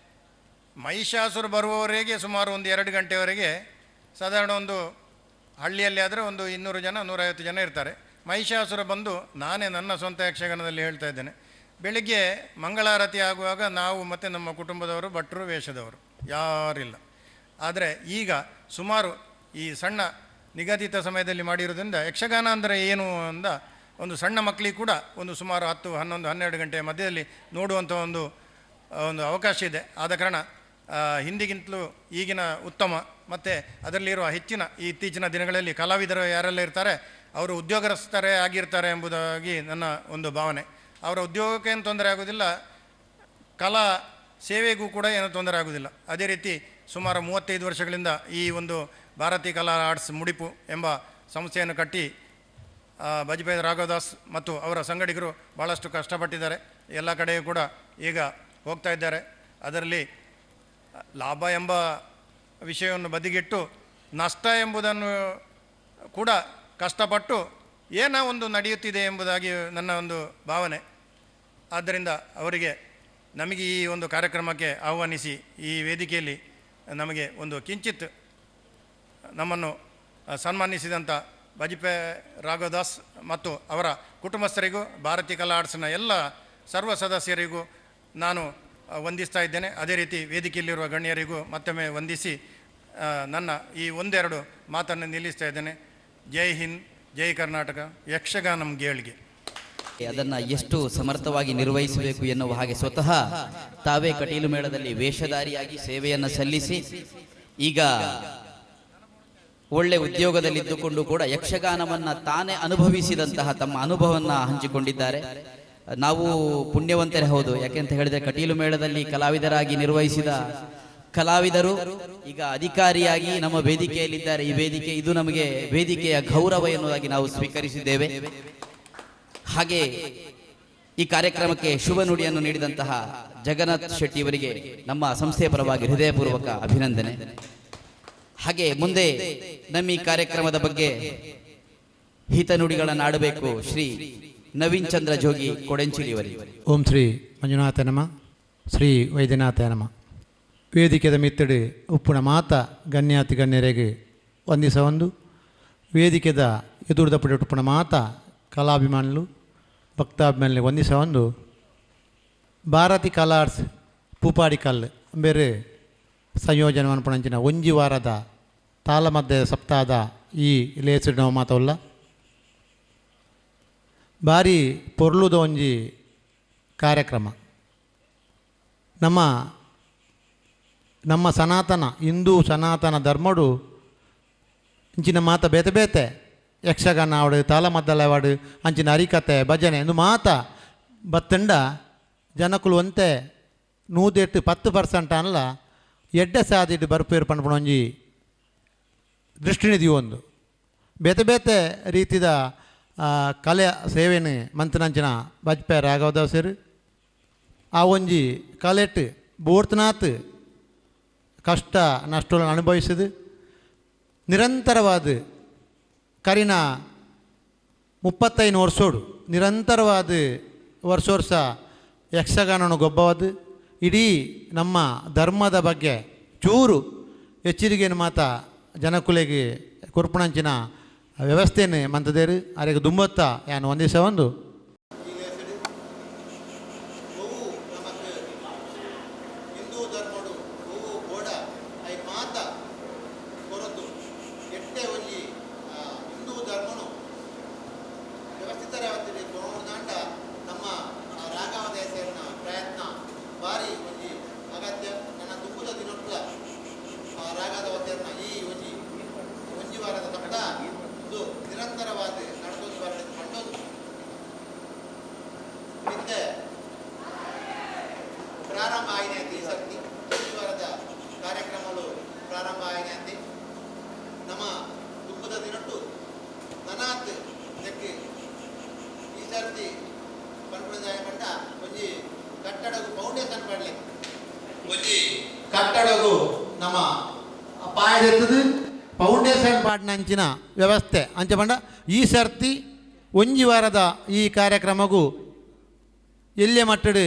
ಮಹಿಷಾಸುರು ಬರುವವರೆಗೆ ಸುಮಾರು ಒಂದು ಎರಡು ಗಂಟೆವರೆಗೆ ಸಾಧಾರಣ ಒಂದು ಹಳ್ಳಿಯಲ್ಲಿ ಆದರೆ ಒಂದು ಇನ್ನೂರು ಜನ, ನೂರೈವತ್ತು ಜನ ಇರ್ತಾರೆ. ಮಹಿಷಾಸುರ ಬಂದು ನಾನೇ ನನ್ನ ಸ್ವಂತ ಯಕ್ಷಗಾನದಲ್ಲಿ ಹೇಳ್ತಾ ಇದ್ದೇನೆ. ಬೆಳಿಗ್ಗೆ ಮಂಗಳಾರತಿ ಆಗುವಾಗ ನಾವು ಮತ್ತು ನಮ್ಮ ಕುಟುಂಬದವರು ಭಟ್ರು ವೇಷದವರು, ಯಾರಿಲ್ಲ. ಆದರೆ ಈಗ ಸುಮಾರು ಈ ಸಣ್ಣ ನಿಗದಿತ ಸಮಯದಲ್ಲಿ ಮಾಡಿರೋದ್ರಿಂದ ಯಕ್ಷಗಾನ ಅಂದರೆ ಏನು ಅಂದ ಒಂದು ಸಣ್ಣ ಮಕ್ಕಳಿಗೆ ಕೂಡ ಒಂದು ಸುಮಾರು ಹತ್ತು, ಹನ್ನೊಂದು, ಹನ್ನೆರಡು ಗಂಟೆಯ ಮಧ್ಯದಲ್ಲಿ ನೋಡುವಂಥ ಒಂದು ಒಂದು ಅವಕಾಶ ಇದೆ. ಆದ ಕಾರಣ ಹಿಂದಿಗಿಂತಲೂ ಈಗಿನ ಉತ್ತಮ, ಮತ್ತು ಅದರಲ್ಲಿರುವ ಹೆಚ್ಚಿನ ಇತ್ತೀಚಿನ ದಿನಗಳಲ್ಲಿ ಕಲಾವಿದರು ಯಾರೆಲ್ಲ ಇರ್ತಾರೆ ಅವರು ಉದ್ಯೋಗಸ್ಥರೇ ಆಗಿರ್ತಾರೆ ಎಂಬುದಾಗಿ ನನ್ನ ಒಂದು ಭಾವನೆ. ಅವರ ಉದ್ಯೋಗಕ್ಕೆ ಏನು ತೊಂದರೆ ಆಗೋದಿಲ್ಲ ಕಲಾ ಸೇವೆಗೂ ಕೂಡ ಏನೂ ತೊಂದರೆ ಆಗೋದಿಲ್ಲ ಅದೇ ರೀತಿ ಸುಮಾರು ಮೂವತ್ತೈದು ವರ್ಷಗಳಿಂದ ಈ ಒಂದು ಭಾರತೀಯ ಕಲಾ ಆರ್ಟ್ಸ್ ಮುಡಿಪು ಎಂಬ ಸಂಸ್ಥೆಯನ್ನು ಕಟ್ಟಿ ಬಜಪೇಯಿ ರಾಘವದಾಸ್ ಮತ್ತು ಅವರ ಸಂಗಡಿಗರು ಭಾಳಷ್ಟು ಕಷ್ಟಪಟ್ಟಿದ್ದಾರೆ. ಎಲ್ಲ ಕಡೆಯೂ ಕೂಡ ಈಗ ಹೋಗ್ತಾ ಇದ್ದಾರೆ. ಅದರಲ್ಲಿ ಲಾಭ ಎಂಬ ವಿಷಯವನ್ನು ಬದಿಗಿಟ್ಟು ನಷ್ಟ ಎಂಬುದನ್ನು ಕೂಡ ಕಷ್ಟಪಟ್ಟು ಏನೋ ಒಂದು ನಡೆಯುತ್ತಿದೆ ಎಂಬುದಾಗಿ ನನ್ನ ಒಂದು ಭಾವನೆ. ಆದ್ದರಿಂದ ಅವರಿಗೆ ನಮಗೆ ಈ ಒಂದು ಕಾರ್ಯಕ್ರಮಕ್ಕೆ ಆಹ್ವಾನಿಸಿ, ಈ ವೇದಿಕೆಯಲ್ಲಿ ನಮಗೆ ಒಂದು ಕಿಂಚಿತ್ ನಮ್ಮನ್ನು ಸನ್ಮಾನಿಸಿದಂಥ ಬಜಪೆ ರಾಘವದಾಸ್ ಮತ್ತು ಅವರ ಕುಟುಂಬಸ್ಥರಿಗೂ ಭಾರತೀಯ ಕಲಾ ಆರ್ಟ್ಸ್ನ ಎಲ್ಲ ಸರ್ವ ಸದಸ್ಯರಿಗೂ ನಾನು ವಂದಿಸ್ತಾ ಇದ್ದೇನೆ. ಅದೇ ರೀತಿ ವೇದಿಕೆಯಲ್ಲಿರುವ ಗಣ್ಯರಿಗೂ ಮತ್ತೊಮ್ಮೆ ವಂದಿಸಿ ನನ್ನ ಈ ಒಂದೆರಡು ಮಾತನ್ನು ನಿಲ್ಲಿಸ್ತಾ ಇದ್ದೇನೆ. ಜೈ ಹಿಂದ್, ಜೈ ಕರ್ನಾಟಕ, ಯಕ್ಷಗಾನಂ ಗೇಳ್ಗೆ. ಅದನ್ನ ಎಷ್ಟು ಸಮರ್ಥವಾಗಿ ನಿರ್ವಹಿಸಬೇಕು ಎನ್ನುವ ಹಾಗೆ ಸ್ವತಃ ತಾವೇ ಕಟೀಲು ಮೇಳದಲ್ಲಿ ವೇಷಧಾರಿಯಾಗಿ ಸೇವೆಯನ್ನು ಸಲ್ಲಿಸಿ, ಈಗ ಒಳ್ಳೆ ಉದ್ಯೋಗದಲ್ಲಿದ್ದುಕೊಂಡು ಕೂಡ ಯಕ್ಷಗಾನವನ್ನು ತಾನೇ ಅನುಭವಿಸಿದಂತಹ ತಮ್ಮ ಅನುಭವವನ್ನ ಹಂಚಿಕೊಂಡಿದ್ದಾರೆ. ನಾವು ಪುಣ್ಯವಂತರೇ ಹೌದು, ಯಾಕೆಂತ ಹೇಳಿದ್ರೆ ಕಟೀಲು ಮೇಳದಲ್ಲಿ ಕಲಾವಿದರಾಗಿ ನಿರ್ವಹಿಸಿದ ಕಲಾವಿದರು ಈಗ ಅಧಿಕಾರಿಯಾಗಿ ನಮ್ಮ ವೇದಿಕೆಯಲ್ಲಿದ್ದಾರೆ. ಈ ವೇದಿಕೆ, ಇದು ನಮಗೆ ವೇದಿಕೆಯ ಗೌರವ ಎನ್ನುವುದಾಗಿ ನಾವು ಸ್ವೀಕರಿಸಿದ್ದೇವೆ. ಹಾಗೆ ಈ ಕಾರ್ಯಕ್ರಮಕ್ಕೆ ಶುಭ ನುಡಿಯನ್ನು ನೀಡಿದಂತಹ ಜಗನ್ನಾಥ್ ಶೆಟ್ಟಿ ಅವರಿಗೆ ನಮ್ಮ ಸಂಸ್ಥೆಯ ಪರವಾಗಿ ಹೃದಯಪೂರ್ವಕ ಅಭಿನಂದನೆ. ಹಾಗೆ ಮುಂದೆ ನಮ್ಮ ಈ ಕಾರ್ಯಕ್ರಮದ ಬಗ್ಗೆ ಹಿತನುಡಿಗಳನ್ನು ಆಡಬೇಕು ಶ್ರೀ ನವೀನ್ ಚಂದ್ರ ಜೋಗಿ ಕೊಡೆಂಚಿಲಿಯವರಿಗೆ. ಓಂ ಶ್ರೀ ಮಂಜುನಾಥ ನಮ. ಶ್ರೀ ವೈದ್ಯನಾಥ ನಮ. ವೇದಿಕೆದ ಮಿತ್ತಡೆ ಉಪ್ಪುನ ಮಾತ ಗಣ್ಯಾತಿ ಗಣ್ಯರಿಗೆ ವಂದಿಸ ಒಂದು. ವೇದಿಕೆದ ಎದುರುದ ಪುಟ ಉಪ್ಪುನ ಮಾತ ಕಲಾಭಿಮಾನುలు ಭಕ್ತಾಭಿಮಾನುలు ವಂದಿಸ ಒಂದು. ಭಾರತಿ ಕಲಾರ್ಸ್ ಪೂಪಾಡಿ ಕಲ್ ಬೇರೆ ಸಂಯೋಜನೆ ಅನ್ಪಣಂಚಿನ ಒಂಜಿ ವಾರದ ತಾಳಮದ್ದ ಸಪ್ತಾಹದ ಈ ಲೇಸುಡಿನ ಮಾತವಲ್ಲ. ಭಾರಿ ಪೊರ್ಲುದ ಒಂಜಿ ಕಾರ್ಯಕ್ರಮ. ನಮ್ಮ ನಮ್ಮ ಸನಾತನ, ಹಿಂದೂ ಸನಾತನ ಧರ್ಮಡು ಇಂಚಿನ ಮಾತ ಬೇತೆ ಬೇತೆ. ಯಕ್ಷಗಾನ ಆವಡು ತಾಳಮದ್ದಲ ಆವಡು ಅಂಚಿನ ಹರಿಕತೆ, ಭಜನೆ ಇಂದು ಮಾತ ಬತ್ತಂಡ ಜನಕುಲು ಒಂತೆ ನೂದೆಟ್ಟು ಪತ್ತು ಪರ್ಸೆಂಟ್ ಅಲ್ಲ, ಎಡ್ಡ ಸಾದಿಟ್ಟು ಬರ್ಪೇರು ಪಂಡ್ಪಣ ಒಂಜಿ ದೃಷ್ಟಿನಿಧಿ ಒಂದು. ಬೇತೆ ಬೇತೆ ರೀತಿದ ಕಲೆ ಸೇವೆನು ಮಂತನಂಚಿನ ಬಜ್ಪೆ ರಾಘವದಾಸರು ಆ ಒಂಜಿ ಕಲೆಟ್ ಬೋರ್ತನಾತ್ ಕಷ್ಟ ನಷ್ಟಗಳನ್ನು ಅನುಭವಿಸಿದೆ. ನಿರಂತರವಾದ ಕರಿನ ಮುಪ್ಪತ್ತೈದು ವರ್ಷೋಡು ನಿರಂತರವಾದ ವರ್ಷ ವರ್ಷ ಯಕ್ಷಗಾನನು ಗೊಬ್ಬವಾದ. ಇಡೀ ನಮ್ಮ ಧರ್ಮದ ಬಗ್ಗೆ ಚೂರು ಎಚ್ಚರಿಕೆಯನ್ನು ಮಾತ ಜನಕುಲೆಗೆ ಕುರ್ಪಣಂಚಿನ ವ್ಯವಸ್ಥೆಯನ್ನು ಮಂತದೇರು ಅರೆಗೆ ದುಂಬತ್ತ ಯಾನು ಒಂದಿಸ ಒಂದು ಹಿಂದೂ ಧರ್ಮಡು ಹೂವು ಗೋಡ ಐ ಮಾತ ಕೊರತು ಎಟ್ಟೆ ಒಂಜಿ ಹಿಂದೂ ಧರ್ಮನು ವ್ಯವಸ್ಥಿತರಾವತ್ತಿಗೆ ಕೊರೋನಾಂಡ ನಮ್ಮ ಆ, ರಾಘವ ದೇಶನ ಪ್ರಯತ್ನ ಭಾರಿ ಒಂಜಿ ಅಗತ್ಯ ನನ್ನ ದುಃಖದ ದಿನಗಳ ರಾಗದ ವಚನ ಈ ಒಂಜಿ ಒಂಜಿ ವಾರದ ಸಪ್ತ ಇದು ನಿರಂತರವಾದ ನಡೆದೊಂದು ವಾರದ ಮಂಡೋದು ಹಿಂದೆ ಪ್ರಾರಂಭ ಆಗಿದೆ ಅಂತ ಈ ಸರ್ತಿ. ಈ ವಾರದ ಕಾರ್ಯಕ್ರಮಗಳು ಪ್ರಾರಂಭ ಆಗಿದೆ ಅಂತ. ನಮ್ಮ ದುಃಖದ ದಿನಟ್ಟು ನನಾತ್ ತೆಕ್ಕೆ ಈ ಸರ್ತಿ ಪನ್ಪುಣದಾಯ ಒಂಜಿ ಕಟ್ಟಡಗು ಫೌಂಡೇಶನ್ ಪಡ್ಲಿ ಒಂಜಿ ಕಟ್ಟಡಗು ನಮ್ಮ ಪಾಯದೆತ್ತದು ಫೌಂಡೇಶನ್ ಪಾಡ್ನಂಚಿನ ವ್ಯವಸ್ಥೆ. ಅಂಚೆ ಪಂಡ, ಈ ಸರ್ತಿ ಒಂಜಿ ವಾರದ ಈ ಕಾರ್ಯಕ್ರಮಗೂ ಎಲ್ಯ ಮಟ್ಟಡು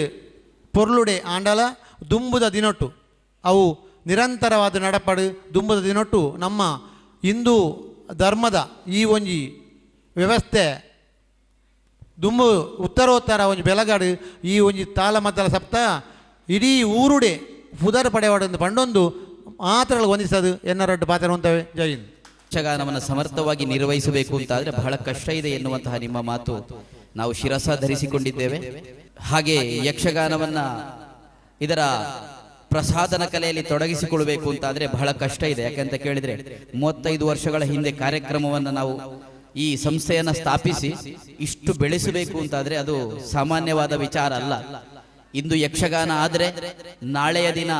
ಪೊರ್ಲುಡೆ ಆಂಡಲ, ದುಂಬುದ ದಿನೊಟ್ಟು. ಅವು ನಿರಂತರವಾದ ನಡಪಡು, ದುಂಬುದ ದಿನೊಟ್ಟು ನಮ್ಮ ಹಿಂದೂ ಧರ್ಮದ ಈ ಒಂಜಿ ವ್ಯವಸ್ಥೆ. ದುಂಬು ಉತ್ತರೋತ್ತರ ಒಂಜಿ ಬೆಲಗಾಡು, ಈ ಒಂಜಿ ತಾಳ ಮದ್ದಲ ಸಪ್ತ ಇಡೀ ಊರುಡೆ ಪುದರ್ ಪಡೆವಾಡೊಂದು ಪಂಡೊಂದು ಮಾತ್ರ ಹೊಂದಿಸದು ಎನ್ನರಡ್ಡು ಪಾತ್ರ ಹೊಂದವೆ. ಜೈ ಯಕ್ಷಗಾನವನ್ನು ಸಮರ್ಥವಾಗಿ ನಿರ್ವಹಿಸಬೇಕು ಅಂತಾದ್ರೆ ಬಹಳ ಕಷ್ಟ ಇದೆ ಎನ್ನುವಂತಹ ನಿಮ್ಮ ಮಾತು. ನಾವು ಶಿರಸ ಧರಿಸಿಕೊಂಡಿದ್ದೇವೆ. ಹಾಗೆ ಯಕ್ಷಗಾನವನ್ನ ಇದರ ಪ್ರಸಾದನ ಕಲೆಯಲ್ಲಿ ತೊಡಗಿಸಿಕೊಳ್ಬೇಕು ಅಂತಾದ್ರೆ ಬಹಳ ಕಷ್ಟ ಇದೆ. ಯಾಕಂತ ಕೇಳಿದ್ರೆ ಮೂವತ್ತೈದು ವರ್ಷಗಳ ಹಿಂದೆ ಕಾರ್ಯಕ್ರಮವನ್ನು ನಾವು ಈ ಸಂಸ್ಥೆಯನ್ನ ಸ್ಥಾಪಿಸಿ ಇಷ್ಟು ಬೆಳೆಸಬೇಕು ಅಂತಾದ್ರೆ ಅದು ಸಾಮಾನ್ಯವಾದ ವಿಚಾರ ಅಲ್ಲ. ಇಂದು ಯಕ್ಷಗಾನ ಆದ್ರೆ ನಾಳೆಯ ದಿನ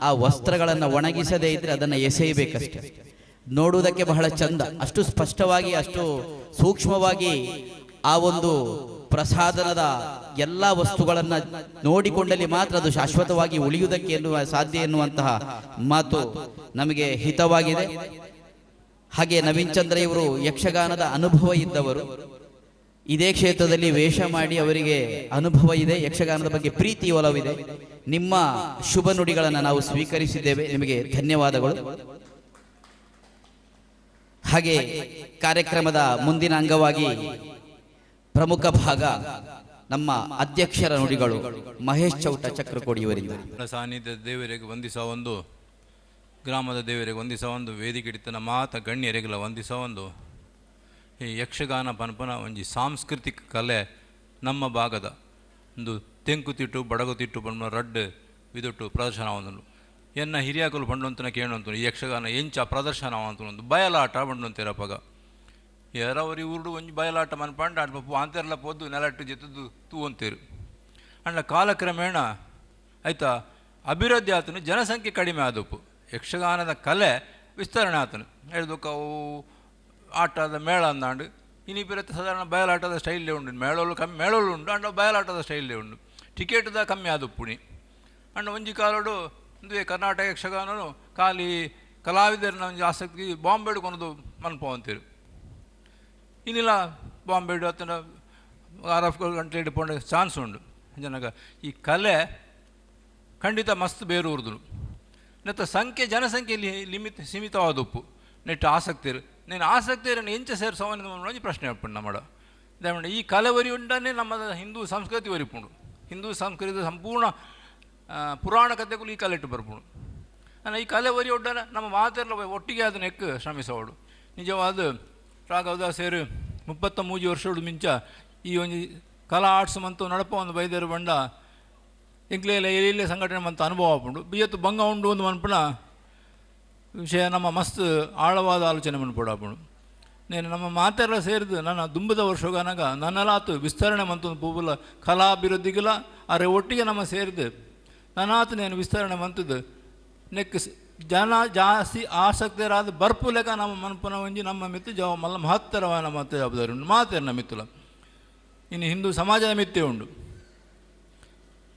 ಆ ವಸ್ತ್ರಗಳನ್ನು ಒಣಗಿಸದೇ ಇದ್ರೆ ಅದನ್ನು ಎಸೆಯಬೇಕಷ್ಟೆ. ನೋಡುವುದಕ್ಕೆ ಬಹಳ ಚಂದ. ಅಷ್ಟು ಸ್ಪಷ್ಟವಾಗಿ, ಅಷ್ಟು ಸೂಕ್ಷ್ಮವಾಗಿ ಆ ಒಂದು ಪ್ರಸಾದನದ ಎಲ್ಲ ವಸ್ತುಗಳನ್ನ ನೋಡಿಕೊಂಡಲ್ಲಿ ಮಾತ್ರ ಅದು ಶಾಶ್ವತವಾಗಿ ಉಳಿಯುವುದಕ್ಕೆ ಎನ್ನುವ ಸಾಧ್ಯ ಎನ್ನುವಂತಹ ಮಾತು ನಮಗೆ ಹಿತವಾಗಿದೆ. ಹಾಗೆ ನವೀನ್ ಚಂದ್ರ ಇವರು ಯಕ್ಷಗಾನದ ಅನುಭವ ಇದ್ದವರು. ಇದೇ ಕ್ಷೇತ್ರದಲ್ಲಿ ವೇಷ ಮಾಡಿ ಅವರಿಗೆ ಅನುಭವ ಇದೆ, ಯಕ್ಷಗಾನದ ಬಗ್ಗೆ ಪ್ರೀತಿ ಒಲವಿದೆ. ನಿಮ್ಮ ಶುಭ ನುಡಿಗಳನ್ನು ನಾವು ಸ್ವೀಕರಿಸಿದ್ದೇವೆ. ನಿಮಗೆ ಧನ್ಯವಾದಗಳು. ಹಾಗೆ ಕಾರ್ಯಕ್ರಮದ ಮುಂದಿನ ಅಂಗವಾಗಿ ಪ್ರಮುಖ ಭಾಗ ನಮ್ಮ ಅಧ್ಯಕ್ಷರ ನುಡಿಗಳು ಮಹೇಶ್ ಚೌಟ ಚಕ್ರಕೋಡಿಯವರಿಂದ. ಕೊಡಿಯವರಿಂದ ಸಾನ್ನಿಧ್ಯ ದೇವರಿಗೆ ವಂದಿಸ ಒಂದು, ಗ್ರಾಮದ ದೇವರಿಗೆ ವಂದಿಸ ಒಂದು ವೇದಿಕೆ ಹಿಡಿತನ ಮಾತ ಗಣ್ಯರಿಗೆಲ್ಲ ವಂದಿಸ ಒಂದು, ಈ ಯಕ್ಷಗಾನ ಪನಪನ ಒಂಜಿ ಸಾಂಸ್ಕೃತಿಕ ಕಲೆ ನಮ್ಮ ಭಾಗದ ಒಂದು ತೆಂಕುತಿಟ್ಟು ಬಡಗುತಿಟ್ಟು ಬಣ್ಣ ರಡ್ಡು ವಿದುಟ್ಟು ಪ್ರದರ್ಶನ ಒಂದು ಎನ್ನ ಹಿರಿಯಾಕಲು ಪಂಡೊಂತನ ಕೇಳುವಂತ ಈ ಯಕ್ಷಗಾನ ಎಂಚ ಪ್ರದರ್ಶನ ಒಂದು ಬಯಲಾಟ ಬಂಡುವಂತಿರಪ್ಪಗ ಎರವರಿ ಉರುಡು ಒಂಜಿ ಬಯಲಾಟ ಮನ್ಪಂಡ ಅಲ್ಪ ಅಂತೆಲ್ಲ ಪೋದು ನೆಲಟ್ಟು ಜೆತ್ತದು ತೂ ಅಂತೇರು. ಅಂಡ ಕಾಲಕ್ರಮೇಣ ಆಯ್ತಾ, ಅಭಿವೃದ್ಧಿ ಆತನು, ಜನಸಂಖ್ಯೆ ಕಡಿಮೆ ಆದಪ್ಪು ಯಕ್ಷಗಾನದ ಕಲೆ ವಿಸ್ತರಣೆ ಆತನು. ಹೇಳ್ದಕ್ಕ ಆಟದ ಮೇಳ ಅಂದಾಂಡು. ಇನ್ನಿಬ್ಬರತ್ತೆ ಸಾಧಾರಣ ಬಯಲಾಟದ ಸ್ಟೈಲೇ ಉಂಡು. ಮೇಳೋಲು ಕಮ್ಮಿ ಮೇಳೋಲು ಉಂಡು. ಅಂಡ ಬಯಲಾಟದ ಸ್ಟೈಲೇ ಉಂಡು. ಟಿಕೆಟ್ದ ಕಮ್ಮಿ ಆದಪ್ಪುಣಿ ಅಂಡ ಒಂಜಿ ಕಾಲಡು, ಒಂದು ಕರ್ನಾಟಕ ಯಕ್ಷಗಾನನು ಖಾಲಿ ಕಲಾವಿದರನ್ನ ಒಂದು ಆಸಕ್ತಿ ಬಾಂಬೆಡ್ ಕೊನದು ಮನ್ಪೋ ಇನ್ನಿಲ್ಲ ಬಾಂಬೆ ಅತ್ತನ ಆರ್ ಆಫ್ ಗಂಟೆ ಹಿಡ್ಕೊಂಡು ಚಾನ್ಸ್ ಉಂಡು ಜನಗ. ಈ ಕಲೆ ಖಂಡಿತ ಮಸ್ತ್ ಬೇರೂರ್ದು ನೆತ್ತ ಸಂಖ್ಯೆ, ಜನಸಂಖ್ಯೆಯಲ್ಲಿ ಲಿಮಿತ್ ಸೀಮಿತವಾದಪ್ಪು ನೆಟ್ಟು ಆಸಕ್ತಿ ಇರು. ನೀನು ಆಸಕ್ತಿ ಇರೋ ಎಂಚ ಸೇರಿ ಸವನಿ ಪ್ರಶ್ನೆ ಹೇಳ್ಪುಂಡು ನಮ್ಮಡ ದಯಮಂಡ ಈ ಕಲೆ ವರಿ ಉಂಡನೇ ನಮ್ಮ ಹಿಂದೂ ಸಂಸ್ಕೃತಿ ವರಿಪುಂಡು ಹಿಂದೂ ಸಂಸ್ಕೃತಿ ಸಂಪೂರ್ಣ ಪುರಾಣ ಕಥೆಗಳು ಈ ಕಲೆ ಇಟ್ಟು ಬರ್ಪುಂಡು ನಾನು ಈ ಕಲೆ ಒರಿ ಒಡ್ಡನ ನಮ್ಮ ಮಾತೆಲ್ಲ ಒಟ್ಟಿಗೆ ಅದನ್ನ ಎಕ್ಕ ಶ್ರಮಿಸೋಡು. ನಿಜವಾದ ರಾಘವದಾಸರು ಮುಪ್ಪತ್ತ ಮೂಜಿ ವರ್ಷಗಳು ಮಿಂಚ ಈ ಒಂದು ಕಲಾ ಆರ್ಟ್ಸ್ ಮಂತು ನಡಪ ಒಂದು ಬೈದರು ಬಂಡ ಎಂಕ್ಲೆಲ್ಲ ಎಲ್ಲಿ ಸಂಘಟನೆ ಮಂತ ಅನುಭವ ಪುಂಡು ಬಿಯತ್ತು ಭಂಗ ಉಂಡು ಒಂದು ಮನ್ಪಣ ವಿಷಯ, ನಮ್ಮ ಮಸ್ತ್ ಆಳವಾದ ಆಲೋಚನೆ ಮನ್ಪುಡಾಪುಂಡು ನೇನು ನಮ್ಮ ಮಾತೆಲ್ಲ ಸೇರಿದು ನನ್ನ ದುಂಬದ ವರ್ಷಗಾನಾಗ ನನ್ನಲಾತು ವಿಸ್ತರಣೆ ಮಂತೊಂದು ಪೂಬುಲ ಕಲಾಭಿವೃದ್ಧಿಗಿಲ್ಲ ಅರೆ ಒಟ್ಟಿಗೆ ನಮ್ಮ ಸೇರಿದೆ ನನ್ನಾತು ನೇನು ವಿಸ್ತರಣೆ ಮಂತದ್ದು ನೆಕ್ ಜನ ಜಾಸ್ತಿ ಆಸಕ್ತರಾದ ಬರ್ಪು ಲೆಕ್ಕ ನಮ್ಮ ಮನ್ಪುನ ಒಂಜಿ ನಮ್ಮ ಮಿತ್ತು ಜವ ಮಲ್ಲ ಮಹತ್ತರವಾದ ಮತ್ತೆ ಜವಾಬ್ದಾರಿ ಉಂಟು. ನಮ್ಮ ಮಿತ್ತುಲ ಇನ್ನು ಹಿಂದೂ ಸಮಾಜದ ಮಿತ್ತೆ ಉಂಡು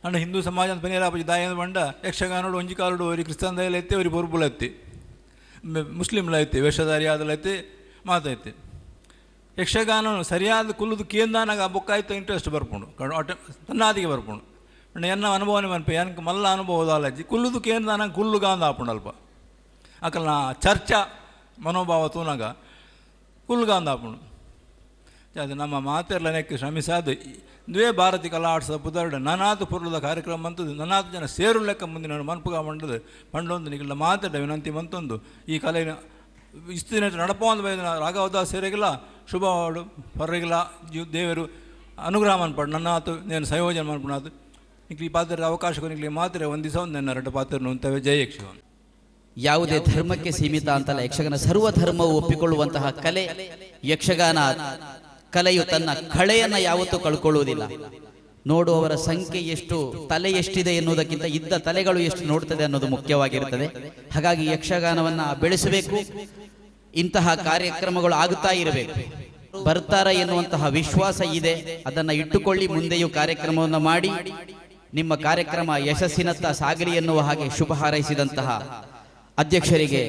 ಅಂಡ ಹಿಂದೂ ಸಮಾಜ ಪನಿರಾಪಜಿ ದಾಯ ಬಂಡ ಯಕ್ಷಗಾನೋಡು ಒಂಜಿ ಕಾಲೋಡು ಒರಿ ಕ್ರಿಸ್ತನ್ ದಯಲ ಐತೆ ಅವ್ರಿಗೆ ಪೊರ್ಪುಲ ಎತ್ತಿ. ಮುಸ್ಲಿಮ್ಲ ಐತಿ ವೇಷಧಾರಿ ಆದಲ ಮಾತೈತಿ ಯಕ್ಷಗಾನ ಸರಿಯಾದ ಕುಲ್ಲುದು ಕೇಂದಾನಾಗ ಬೊಕ್ಕಾಯ್ತು ಇಂಟ್ರೆಸ್ಟ್ ಬರ್ಪುಂಡು ಕಣ್ ಆಟ ತನ್ನಾದಿಗೆ ಬರ್ಪುಂಡು ಎನ್ನ ಅನುಭವ ಮನಪ, ಎನ್ಕ ಮಲ್ಲ ಅನುಭವದಾಲಜ್ಜಿ ಕುಲ್ಲುದು ಕೇಂದಾನಾಗ ಕುಲ್ಲು ಗಾಂದ ಆಪುಂಡು ಅಲ್ಪ. ನಾ ಚರ್ಚ ಮನೋಭಾವ ತೂನಾಗ ಕುಲ್ಗಾಂದ ಆಪುಂಡು. ಅದು ನಮ್ಮ ಮಾತೆರ್ಲನೆಕ್ಕೆ ಶ್ರಮಿಸಾದು ದ್ವೇ ಭಾರತಿ ಕಲಾ ಆಡ್ಸದ ಪುದರ್ಡ ನನಾತು ಪುರ್ಲದ ಕಾರ್ಯಕ್ರಮ ಅಂತದ್ದು ನನಾತು ಜನ ಸೇರು ಲೆಕ್ಕ ನಾನು ಮನ್ಪುಗ ಮಂಡದ ಪಂಡೊಂದು ನಿಗಿಲ್ಲ ಮಾತಾಡ ವಿನಂತಿ ಮಂತೊಂದು. ಈ ಕಲೆನ ಇಸ್ತಿನ ನಡಪೊಂದು ಬೈದ ರಾಘವದಾಸ್ ಸೇರಿಗಿಲ್ಲ, ಶುಭ ಹೊರಗಿಲ್ಲ ದೇವರು ಅನುಗ್ರಹ ಮನ್ಪಡು, ನನ್ನಾತು, ನೇನು ಸಂಯೋಜನೆ ಮನ್ಪುನಾತು. ನಿಕ್ಲಿ ಪಾತ್ರದ ಅವಕಾಶ ಕೊನಿಕ್ಲಿ ಮಾತ್ರ, ಒಂದು ಒಂದು ನನ್ನ ಎರಡು ಪಾತ್ರ ಅಂತವೆ ಜಯ ಯಕ್ಷಗಾನ. ಯಾವುದೇ ಧರ್ಮಕ್ಕೆ ಸೀಮಿತ ಅಂತಲ್ಲ, ಯಕ್ಷಗಾನ ಸರ್ವ ಧರ್ಮವು ಒಪ್ಪಿಕೊಳ್ಳುವಂತಹ ಕಲೆ, ಯಕ್ಷಗಾನ ಕಲೆಯು ತನ್ನ ಕಳೆಯನ್ನ ಯಾವತ್ತೂ ಕಳ್ಕೊಳ್ಳುವುದಿಲ್ಲ. ನೋಡುವವರ ಸಂಖ್ಯೆ ಎಷ್ಟು, ತಲೆ ಎಷ್ಟಿದೆ ಎನ್ನುವುದಕ್ಕಿಂತ ಇದ್ದ ತಲೆಗಳು ಎಷ್ಟು ನೋಡ್ತದೆ ಅನ್ನೋದು ಮುಖ್ಯವಾಗಿರುತ್ತದೆ ಹಾಗಾಗಿ ಯಕ್ಷಗಾನವನ್ನ ಬೆಳೆಸಬೇಕು, ಇಂತಹ ಕಾರ್ಯಕ್ರಮಗಳು ಆಗುತ್ತಾ ಇರಬೇಕು. ಬರ್ತಾರ ಎನ್ನುವಂತಹ ವಿಶ್ವಾಸ ಇದೆ, ಅದನ್ನ ಇಟ್ಟುಕೊಳ್ಳಿ, ಮುಂದೆಯೂ ಕಾರ್ಯಕ್ರಮವನ್ನು ಮಾಡಿ. ನಿಮ್ಮ ಕಾರ್ಯಕ್ರಮ ಯಶಸ್ಸಿನತ್ತ ಸಾಗಲಿ ಎನ್ನುವ ಹಾಗೆ ಶುಭ ಹಾರೈಸಿದಂತಹ ಅಧ್ಯಕ್ಷರಿಗೆ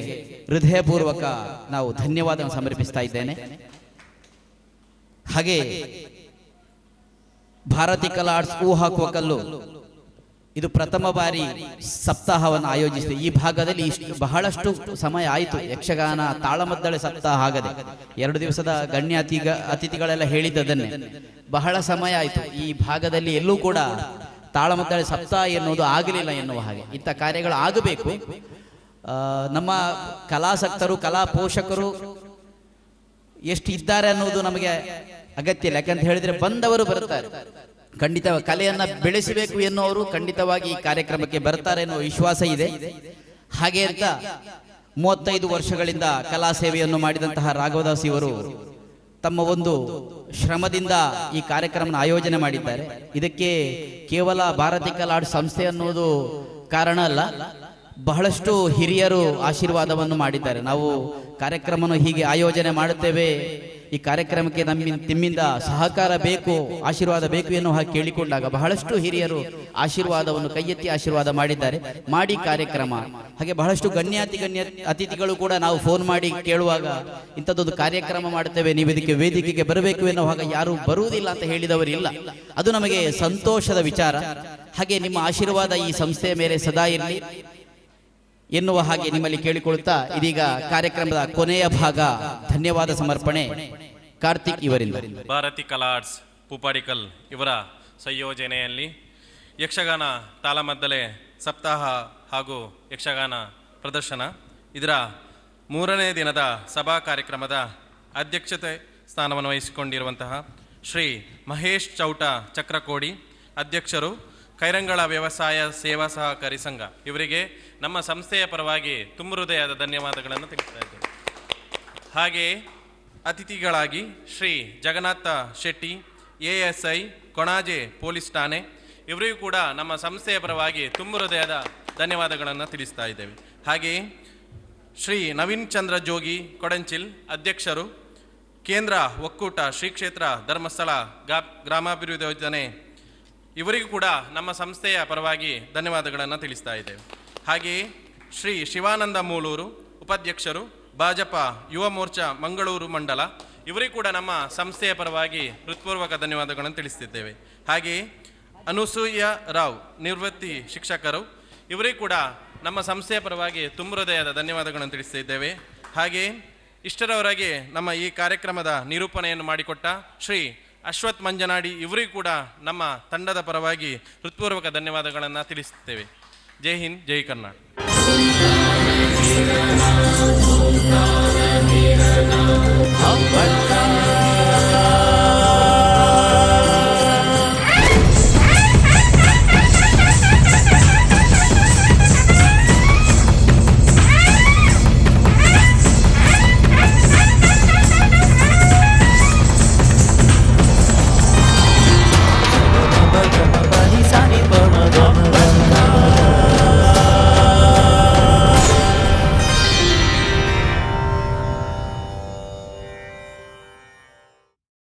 ಹೃದಯಪೂರ್ವಕ ನಾವು ಧನ್ಯವಾದ ಸಮರ್ಪಿಸ್ತಾ ಇದ್ದೇನೆ. ಹಾಗೆ ಭಾರತಿ ಕಲಾ ಆರ್ಟ್ಸ್ ಹೂ ಹಾಕುವ ಕಲ್ಲು ಇದು ಪ್ರಥಮ ಬಾರಿ ಸಪ್ತಾಹವನ್ನು ಆಯೋಜಿಸಿದೆ. ಈ ಭಾಗದಲ್ಲಿ ಇಷ್ಟು ಬಹಳಷ್ಟು ಸಮಯ ಆಯಿತು. ಯಕ್ಷಗಾನ, ತಾಳಮದ್ದಳೆ ಸಪ್ತಾಹ ಆಗದೆ ಎರಡು ದಿವಸದ ಗಣ್ಯ ಅತಿಗ ಅತಿಥಿಗಳೆಲ್ಲ ಹೇಳಿದ್ದದನ್ನೇ ಬಹಳ ಸಮಯ ಆಯಿತು. ಈ ಭಾಗದಲ್ಲಿ ಎಲ್ಲೂ ಕೂಡ ತಾಳಮದ್ದಳೆ ಸಪ್ತಾಹ ಎನ್ನುವುದು ಆಗಲಿಲ್ಲ ಎನ್ನುವ ಹಾಗೆ. ಇಂಥ ಕಾರ್ಯಗಳು ಆಗಬೇಕು. ನಮ್ಮ ಕಲಾಸಕ್ತರು ಕಲಾ ಪೋಷಕರು ಎಷ್ಟು ಇದ್ದಾರೆ ಅನ್ನೋದು ನಮಗೆ ಅಗತ್ಯ ಇಲ್ಲ. ಯಾಕಂತ ಹೇಳಿದ್ರೆ ಬಂದವರು ಬರ್ತಾರೆ. ಖಂಡಿತ ಕಲೆಯನ್ನ ಬೆಳೆಸಬೇಕು ಎನ್ನುವರು ಖಂಡಿತವಾಗಿ ಈ ಕಾರ್ಯಕ್ರಮಕ್ಕೆ ಬರ್ತಾರೆ ಎನ್ನುವ ವಿಶ್ವಾಸ ಇದೆ. ಹಾಗೆ ಅಂತ ಮೂವತ್ತೈದು ವರ್ಷಗಳಿಂದ ಕಲಾ ಸೇವೆಯನ್ನು ಮಾಡಿದಂತಹ ರಾಘವದಾಸ್ ಇವರು ತಮ್ಮ ಒಂದು ಶ್ರಮದಿಂದ ಈ ಕಾರ್ಯಕ್ರಮ ಆಯೋಜನೆ ಮಾಡಿದ್ದಾರೆ. ಇದಕ್ಕೆ ಕೇವಲ ಭಾರತಿ ಕಲಾಡ್ ಸಂಸ್ಥೆ ಅನ್ನೋದು ಕಾರಣ ಅಲ್ಲ, ಬಹಳಷ್ಟು ಹಿರಿಯರು ಆಶೀರ್ವಾದವನ್ನು ಮಾಡಿದ್ದಾರೆ. ನಾವು ಕಾರ್ಯಕ್ರಮವನ್ನು ಹೀಗೆ ಆಯೋಜನೆ ಮಾಡುತ್ತೇವೆ. ಈ ಕಾರ್ಯಕ್ರಮಕ್ಕೆ ನಮ್ಮ ನಿಮ್ಮಿಂದ ಸಹಕಾರ ಬೇಕು, ಆಶೀರ್ವಾದ ಬೇಕು ಎನ್ನುವ ಹಾಗೆ ಕೇಳಿಕೊಂಡಾಗ ಬಹಳಷ್ಟು ಹಿರಿಯರು ಆಶೀರ್ವಾದವನ್ನು ಕೈ ಎತ್ತಿ ಆಶೀರ್ವಾದ ಮಾಡಿದ್ದಾರೆ. ಮಾಡಿ ಕಾರ್ಯಕ್ರಮ. ಹಾಗೆ ಬಹಳಷ್ಟು ಗಣ್ಯಾತಿ ಗಣ್ಯ ಅತಿಥಿಗಳು ಕೂಡ ನಾವು ಫೋನ್ ಮಾಡಿ ಕೇಳುವಾಗ ಇಂಥದ್ದೊಂದು ಕಾರ್ಯಕ್ರಮ ಮಾಡುತ್ತೇವೆ, ನೀವು ಇದಕ್ಕೆ ವೇದಿಕೆಗೆ ಬರಬೇಕು ಎನ್ನುವಾಗ ಯಾರು ಬರುವುದಿಲ್ಲ ಅಂತ ಹೇಳಿದವರು ಇಲ್ಲ ಅದು ನಮಗೆ ಸಂತೋಷದ ವಿಚಾರ. ಹಾಗೆ ನಿಮ್ಮ ಆಶೀರ್ವಾದ ಈ ಸಂಸ್ಥೆಯ ಮೇಲೆ ಸದಾ ಇರಲಿ. ಎನ್ನುವ ಹಾಗೆ ನಿಮ್ಮಲ್ಲಿ ಕೇಳಿಕೊಳ್ಳುತ್ತಾ ಇದೀಗ ಕಾರ್ಯಕ್ರಮದ ಕೊನೆಯ ಭಾಗ. ಧನ್ಯವಾದ ಸಮರ್ಪಣೆ. ಕಾರ್ತಿಕ್ ಇವರಿಂದ ಭಾರತಿ ಕಲಾರ್ಟ್ಸ್ ಪೂಪಾಡಿಕಲ್ ಇವರ ಸಂಯೋಜನೆಯಲ್ಲಿ ಯಕ್ಷಗಾನ ತಾಳಮದ್ದಲೆ ಸಪ್ತಾಹ ಹಾಗೂ ಯಕ್ಷಗಾನ ಪ್ರದರ್ಶನ. ಇದರ ಮೂರನೇ ದಿನದ ಸಭಾ ಕಾರ್ಯಕ್ರಮದ ಅಧ್ಯಕ್ಷತೆ ಸ್ಥಾನವನ್ನು ವಹಿಸಿಕೊಂಡಿರುವಂತಹ ಶ್ರೀ ಮಹೇಶ್ ಚೌಟ ಚಕ್ರಕೋಡಿ ಅಧ್ಯಕ್ಷರು ಕೈರಂಗಳ ವ್ಯವಸಾಯ, ಸೇವಾ ಸಹಕಾರಿ ಸಂಘ. ಇವರಿಗೆ ನಮ್ಮ ಸಂಸ್ಥೆಯ ಪರವಾಗಿ ತುಂಬ ಹೃದಯದ ಧನ್ಯವಾದಗಳನ್ನು ತಿಳಿಸ್ತಾ ಇದ್ದೇವೆ ಹಾಗೆಯೇ ಅತಿಥಿಗಳಾಗಿ Shri Jagannatha Shetty A S I Konaje police ಠಾಣೆ, ಇವರಿಗೂ ಕೂಡ ನಮ್ಮ ಸಂಸ್ಥೆಯ ಪರವಾಗಿ ತುಂಬ ಹೃದಯದ ಧನ್ಯವಾದಗಳನ್ನು ತಿಳಿಸ್ತಾ ಇದ್ದೇವೆ. ಹಾಗೆಯೇ ಶ್ರೀ ನವೀನ್ ಚಂದ್ರ ಜೋಗಿ ಕೊಡಂಚಿಲ್ ಅಧ್ಯಕ್ಷರು, ಕೇಂದ್ರ ಒಕ್ಕೂಟ ಶ್ರೀ ಕ್ಷೇತ್ರ ಧರ್ಮಸ್ಥಳ ಗಾ ಗ್ರಾಮಾಭಿವೃದ್ಧಿ ಯೋಜನೆ ಇವರಿಗೂ ಕೂಡ ನಮ್ಮ ಸಂಸ್ಥೆಯ ಪರವಾಗಿ ಧನ್ಯವಾದಗಳನ್ನು ತಿಳಿಸ್ತಾ ಇದ್ದೇವೆ. ಹಾಗೆಯೇ ಶ್ರೀ ಶಿವಾನಂದ ಮೂಲೂರು ಉಪಾಧ್ಯಕ್ಷರು, ಭಾಜಪ ಯುವ ಮೋರ್ಚಾ ಮಂಗಳೂರು ಮಂಡಲ, ಇವರಿಗೂ ಕೂಡ ನಮ್ಮ ಸಂಸ್ಥೆಯ ಪರವಾಗಿ ಹೃತ್ಪೂರ್ವಕ ಧನ್ಯವಾದಗಳನ್ನು ತಿಳಿಸ್ತಿದ್ದೇವೆ. ಹಾಗೆಯೇ ಅನುಸೂಯ ರಾವ್ ನಿವೃತ್ತಿ ಶಿಕ್ಷಕರು, ಇವರಿಗೂ ಕೂಡ ನಮ್ಮ ಸಂಸ್ಥೆಯ ಪರವಾಗಿ ತುಂಬ ಹೃದಯದ ಧನ್ಯವಾದಗಳನ್ನು ತಿಳಿಸ್ತಿದ್ದೇವೆ. ಹಾಗೆಯೇ ಇಷ್ಟರವರೆಗೆ ನಮ್ಮ ಈ ಕಾರ್ಯಕ್ರಮದ ನಿರೂಪಣೆಯನ್ನು ಮಾಡಿಕೊಟ್ಟ ಶ್ರೀ ಅಶ್ವಥ್ ಮಂಜನಾಡಿ ಇವರಿಗೂ ಕೂಡ ನಮ್ಮ ತಂಡದ ಪರವಾಗಿ ಹೃತ್ಪೂರ್ವಕ ಧನ್ಯವಾದಗಳನ್ನು ತಿಳಿಸುತ್ತೇವೆ. ಜೈ ಹಿಂದ್ ಜೈ ಕರ್ನಾಟಕ.